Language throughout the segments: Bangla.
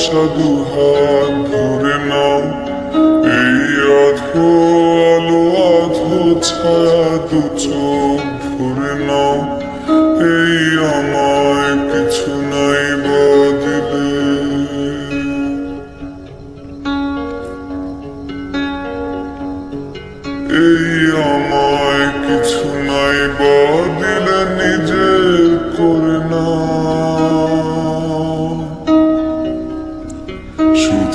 ভালোবাসা দুহাত ধরে নাও। এই আধো আলো, আধো ছায়া দু চোখ ভরে নাও। এই আমায় কিছু নাই বদলে এই আমায় কিছু নাই বদলে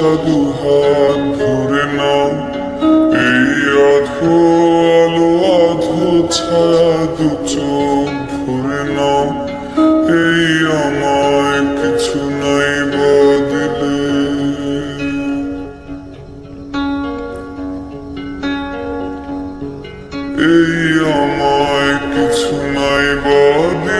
ভালোবাসা দুহাত ধরে নাও। এই আধো আলো আধো ছায়া দু চোখ ভরে নাও। এই আমায় কিছু নাই বদলে। এই আমায় কিছু নাই বদলে।